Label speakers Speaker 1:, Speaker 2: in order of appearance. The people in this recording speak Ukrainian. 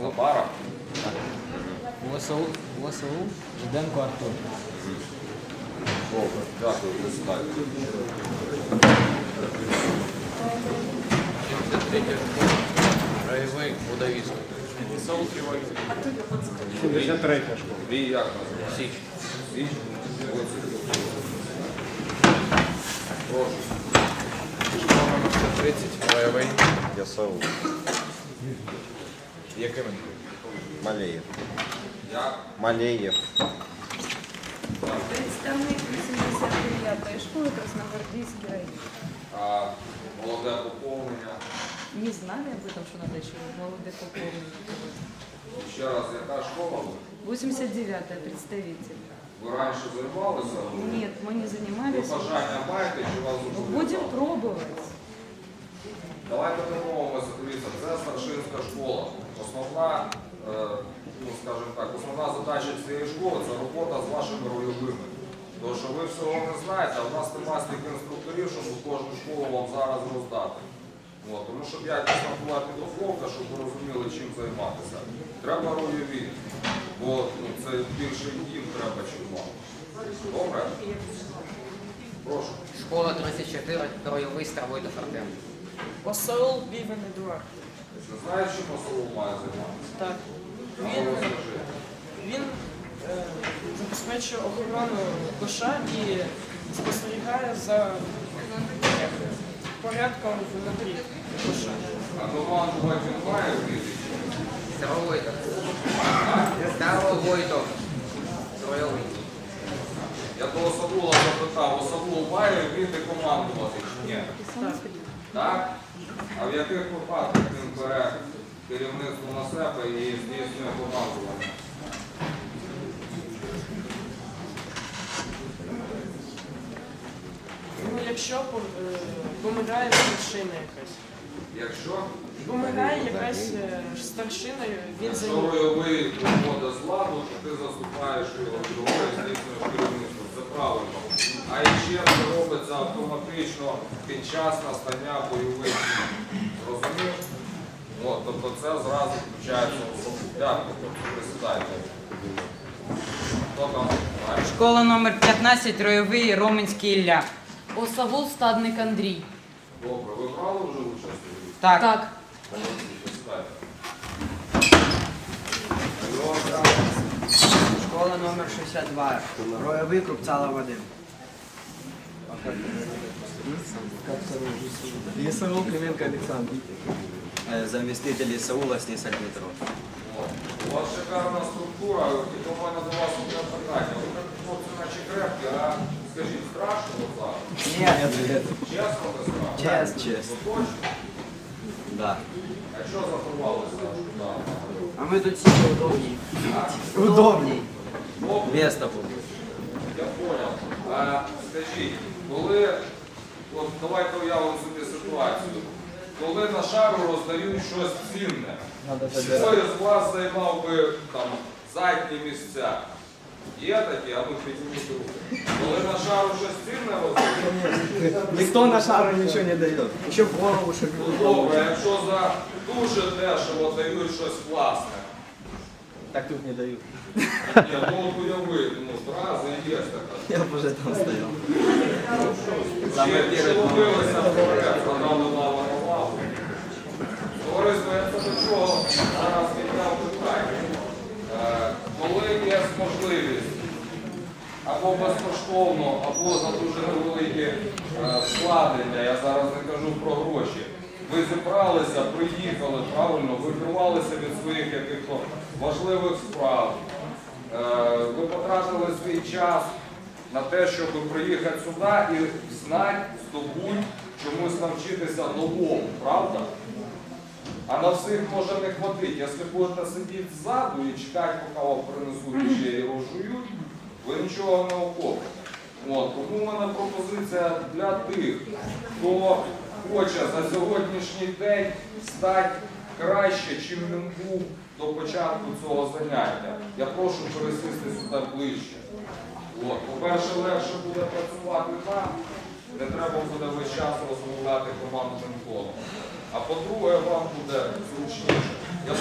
Speaker 1: На парах?
Speaker 2: УСУ, УСУ, Жиденко Артур.
Speaker 1: Добре, дякую, присідайте.
Speaker 3: Краєвий Будавіст.
Speaker 4: 73 школа.
Speaker 1: Бій як називається?
Speaker 3: Січ.
Speaker 1: Січ? Ось. Прошу.
Speaker 3: 30. Краєвий.
Speaker 5: Ясау.
Speaker 3: Якими?
Speaker 5: Малеев.
Speaker 1: Як?
Speaker 5: Малеев.
Speaker 6: Представник 89-ї школи Красногвардейский район.
Speaker 1: А молоде поповнення.
Speaker 6: Не знали об этом, что надо еще молодых пополнить.
Speaker 1: Ще раз, яка школа? ви?
Speaker 6: 89-я представитель.
Speaker 1: Ви раніше займалися?
Speaker 6: Нет, мы не
Speaker 1: Ви
Speaker 6: занимались.
Speaker 1: бажання маєте чи вас
Speaker 6: Ну,
Speaker 1: уже
Speaker 6: Будем
Speaker 1: віддали?
Speaker 6: пробовать.
Speaker 1: Давайте домовимося, дивіться, це старшинська школа. Основна, е, ну скажімо так, основна задача цієї школи це робота з вашими рольовими. Тому що ви всього не знаєте, а в нас немає стільки інструкторів, щоб кожну школу вам зараз роздати. От, тому що якісна була підготовка, щоб ви розуміли, чим займатися. Треба рольові, бо ну, це більше їм треба, чим вам. Добре? Прошу.
Speaker 7: Школа 34, Троєвий Старовойтов Артем.
Speaker 8: Посол Бівен Едуард.
Speaker 1: Ти знаєш, чим посол має займатися?
Speaker 8: Так. Він,
Speaker 1: ну,
Speaker 8: він е, забезпечує охорону коша і спостерігає за порядком внутрі коша.
Speaker 1: А командувати він має вміти?
Speaker 7: Старовойтов. Старовойтов. Троєвий.
Speaker 1: Я до Осавула запитав, Осавул має вміти командувати чи ні? Так? А в яких випадках він бере керівництво на себе і здійснює командування?
Speaker 8: Ну, якщо пом- е, помирає старшина якась.
Speaker 1: Якщо,
Speaker 8: Помирає якась е, старшина, він
Speaker 1: якщо
Speaker 8: займає.
Speaker 1: ройовий виходить з ладу, то ти заступаєш його другою здійснюєш керівництво. Це правильно. А ще робиться автоматично під час настання бойових дій. Розумієш? От, тобто це зразу включається в особу. Дякую, присідайте. Хто там? знає?
Speaker 9: Школа номер 15, Троєвий, Роменський Ілля.
Speaker 6: Осавул Стадник Андрій.
Speaker 1: Добре, ви брали вже участь у?
Speaker 9: Так.
Speaker 6: Так.
Speaker 1: Молодці, присідайте.
Speaker 2: Школа номер 62, Роєвий, Крупцала Вадим.
Speaker 4: Лісову Клименко Олександр.
Speaker 5: Заместитель Исаула Снисаль Дмитро.
Speaker 1: О, У вас шикарна структура, і до мене до вас одне питання. Ви так хлопці наче крепкі, а скажіть, страшно от зараз?
Speaker 5: Нет,
Speaker 1: Чесно не страшно?
Speaker 5: Чесно. Чесно.
Speaker 1: Ну, точно?
Speaker 5: Да.
Speaker 1: А що заховалося? Да.
Speaker 2: А ми тут всі удобні.
Speaker 4: Удобній.
Speaker 1: Добре,
Speaker 5: Место будет.
Speaker 1: Коли на шару роздають щось цінне, хто із вас займав би там задні місця? Є такі, а ну підніміть руки. Коли на шару щось цінне роздають,
Speaker 4: Ніхто на шару нічого не дає. Ще в голову, щоб
Speaker 1: Ну, Добре, якщо за дуже дешево дають щось класне.
Speaker 4: Так тут не дають.
Speaker 1: Ні, ну от уяви, ну зразу є така.
Speaker 5: Я бы уже там стоял.
Speaker 1: Чи, чи ловилися вперед, задали лаву на лаву. Товариство, я це до чого зараз підняв питання. Е, Коли є можливість або безкоштовно, або за дуже невеликі е, вкладення, я зараз не кажу про гроші. Ви зібралися, приїхали, правильно, ви вирвалися від своїх якихось важливих справ. Е, Ви потратили свій час на те, щоб приїхати сюди і знати, здобуть, чомусь навчитися новому, правда? А на всіх може не хватить. Якщо будете сидіти ззаду і чекати, поки вам принесуть ще і розжують, нічого не охопите. От, тому в мене пропозиція для тих, хто хоче за сьогоднішній день стати краще, чим він був до початку цього заняття. Я прошу пересісти сюди ближче. По-перше, легше буде працювати нам, не треба буде весь час розмовляти командним колом. А по-друге, вам буде зручніше. Я